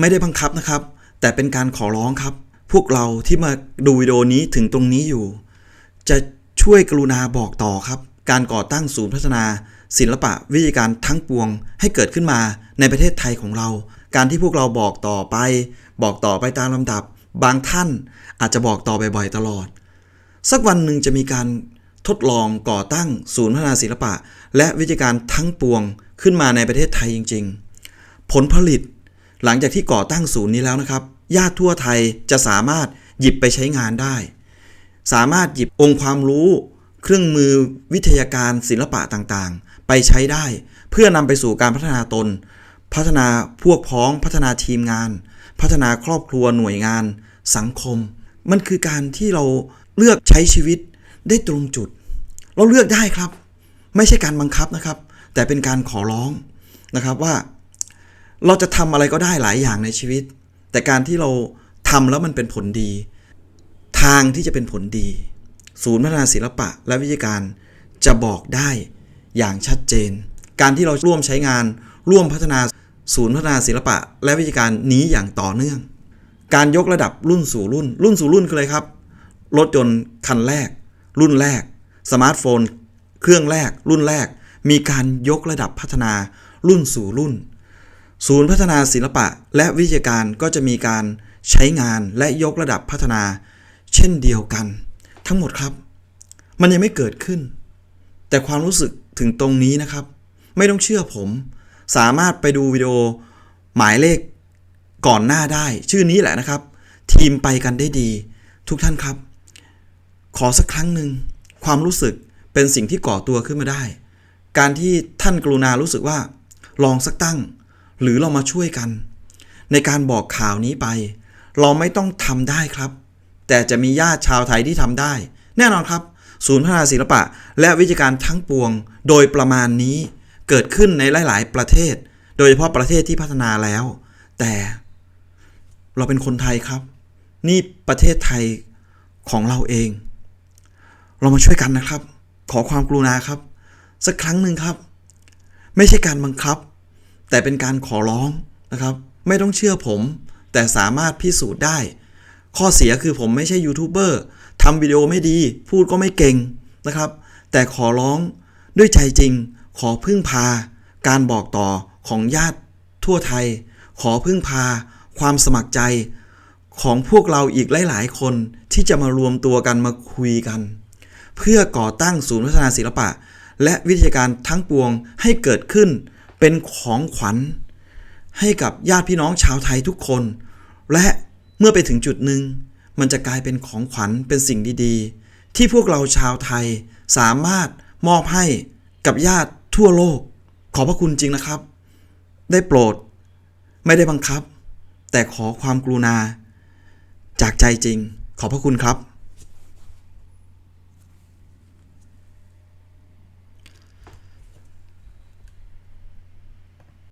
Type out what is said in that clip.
ไม่ได้บังคับนะครับ แต่เป็นการขอร้องครับ พวกเราที่มาดูวิดีโอนี้ถึงตรงนี้อยู่ จะช่วยกรุณาบอกต่อครับ การก่อตั้งศูนย์พัฒนา ศิลปะวิทยาการทั้งปวง ให้เกิดขึ้นมาในประเทศไทยของเรา การที่พวกเราบอกต่อไป บอกต่อไปตามลำดับ บางท่านอาจจะบอกต่อบ่อยๆตลอด สักวันหนึ่งจะมีการทดลองก่อตั้งศูนย์พัฒนาศิลปะ และวิทยาการทั้งปวงขึ้นมาในประเทศไทยจริง ๆ ผลผลิต หลังจากที่ก่อตั้งศูนย์นี้แล้วนะครับ ญาติทั่วไทยจะสามารถหยิบไปใช้งานได้ สามารถหยิบองค์ความรู้ เครื่องมือวิทยาการศิลปะต่างๆ ไปใช้ได้ เพื่อนำไปสู่การพัฒนาตน พัฒนาพวกพ้องพัฒนาทีมงาน พัฒนาครอบครัวหน่วยงาน สังคม มันคือการที่เราเลือกใช้ชีวิตได้ตรงจุด เราเลือกได้ครับ ไม่ใช่การบังคับนะครับ แต่เป็นการขอร้องนะครับว่า เราจะทำอะไรก็ได้หลายอย่างในชีวิต แต่การที่เราทำแล้วมันเป็นผลดี ทางที่จะเป็นผลดี ศูนย์พัฒนาศิลปะ และวิทยาการจะบอกได้อย่างชัดเจน การที่เราร่วมใช้งาน ร่วมพัฒนาศูนย์พัฒนาศิลปะ และวิทยาการนี้อย่างต่อเนื่อง การยกระดับรุ่นสู่รุ่น รุ่นสู่รุ่นคืออะไรครับ รถยนต์คันแรก รุ่นแรก สมาร์ทโฟน เครื่องแรก รุ่นแรก มีการยกระดับพัฒนารุ่นสู่รุ่น ศูนย์พัฒนาศิลปะและวิทยาการก็จะมีการใช้งานและยกระดับพัฒนา เช่นเดียวกัน ทั้งหมดครับ มันยังไม่เกิดขึ้น แต่ความรู้สึกถึงตรงนี้นะครับ ไม่ต้องเชื่อผม สามารถไปดูวิดีโอหมายเลขก่อนหน้าได้ ชื่อนี้แหละนะครับ ทีมไปกันได้ดี ทุกท่านครับ ขอสักครั้งหนึ่งความรู้สึกเป็นสิ่งที่ก่อตัวขึ้นมาได้ การที่ท่านกรุณารู้สึกว่า ลองสักตั้ง หรือเรามาช่วยกัน ในการบอกข่าวนี้ไป เราไม่ต้องทำได้ครับ แต่จะมีญาติชาวไทยที่ทำได้ แน่นอนครับ ศูนย์พัฒนาศิลปะ และวิทยาการทั้งปวง โดยประมาณนี้เกิดขึ้นในหลาย ๆ ประเทศ โดยเฉพาะประเทศที่พัฒนาแล้ว แต่เราเป็นคนไทยครับ นี่ประเทศไทยของเราเอง เรามาช่วยกันนะครับ ขอความกรุณาครับ สักครั้งหนึ่งครับ ไม่ใช่การบังคับ แต่เป็นการขอร้องนะครับ ไม่ต้องเชื่อผม แต่สามารถพิสูจน์ได้ ข้อเสียคือผมไม่ใช่ยูทูบเบอร์ทำวิดีโอไม่ดี พูดก็ไม่เก่งนะครับ แต่ขอร้องด้วยใจจริง ขอพึ่งพา การบอกต่อของญาติทั่วไทย ขอพึ่งพา ความสมัครใจของพวกเราอีกหลาย ๆ คนที่จะมารวมตัวกันมาคุยกัน เพื่อก่อตั้งศูนย์พัฒนาศิลปะ และวิทยาการทั้งปวงให้เกิดขึ้น เป็นของขวัญ ให้กับญาติพี่น้องชาวไทยทุกคน และเมื่อไปถึงจุดหนึ่ง มันจะกลายเป็นของขวัญเป็นสิ่งดีๆ ที่พวกเราชาวไทยสามารถมอบให้กับญาติทั่วโลก ขอพระคุณจริงนะครับ ได้โปรด ไม่ได้บังคับ แต่ขอความกรุณา จากใจจริง ขอพระคุณครับ